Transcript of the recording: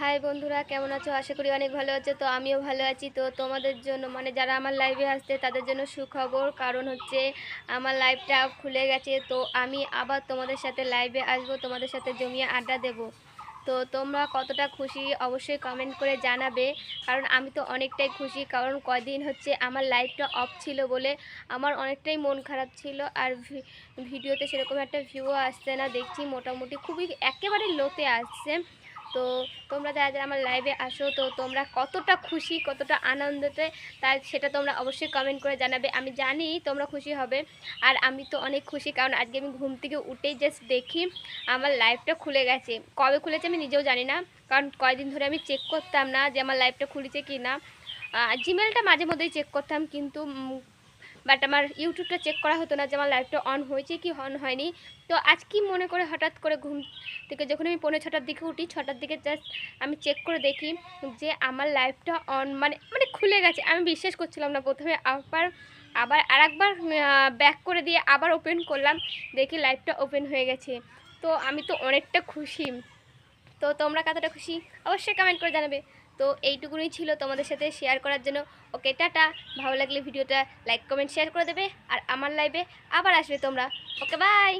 High বন্ধুরা, কেমন আছো? আশা করি অনেক ভালো আছো। তো আমিও ভালো আছি। তো তোমাদের জন্য মানে যারা আমার লাইভে আসছে, তাদের জন্য সুখবর। কারণ হচ্ছে, আমার লাইভটা খুলে গেছে। তো আমি আবার তোমাদের সাথে লাইভে আসব, তোমাদের সাথে জমিয়ে আড্ডা দেব। তো তোমরা কতটা খুশি, অবশ্যই কমেন্ট করে জানাবে। কারণ আমি তো অনেকটাই খুশি। কারণ কয়দিন হচ্ছে আমার লাইভটা অফ ছিল বলে আমার অনেকটাই মন খারাপ ছিল। আর ভিডিওতে সেরকম একটা ভিউও আসছে না। দেখছি মোটামুটি খুবই একেবারে লোতে আসছে। তো তোমরা যারা যারা আমার লাইভে আসো, তো তোমরা কতটা খুশি, কতটা আনন্দতে, তার সেটা তোমরা অবশ্যই কমেন্ট করে জানাবে। আমি জানি তোমরা খুশি হবে, আর আমি তো অনেক খুশি, কারণ আজকে আমি ঘুম থেকে উঠেই জাস্ট দেখি আমার লাইভটা খুলে গেছে। কবে খুলেছে আমি নিজেও জানি না, কারণ কয়দিন ধরে আমি চেক করতাম না যে আমার লাইভটা খুলেছে কি না জিমেলটা মাঝে মধ্যেই চেক করতাম, কিন্তু বাট আমার ইউটিউবটা চেক করা হতো না যে আমার লাইভটা অন হয়েছে কি অন হয়নি। তো আজ কি মনে করে হঠাৎ করে ঘুম থেকে যখন আমি পৌনে ছটার দিকে উঠি, ছটার দিকে জাস্ট আমি চেক করে দেখি যে আমার লাইভটা অন মানে মানে খুলে গেছে। আমি বিশ্বাস করছিলাম না। প্রথমে আবার আবার আরেকবার ব্যাক করে দিয়ে আবার ওপেন করলাম। দেখি লাইভটা ওপেন হয়ে গেছে। তো আমি তো অনেকটা খুশি। তো তোমরা কতটা খুশি? অবশ্যই কমেন্ট করে জানাবে। তো এইটুকুনি ছিল তোমাদের সাথে শেয়ার করার জন্য। Okay tata. ভালো লাগলে ভিডিওটা লাইক কমেন্ট শেয়ার করে দেবে। আর আমার লাইভে আবার আসবে তোমরা। Okay bye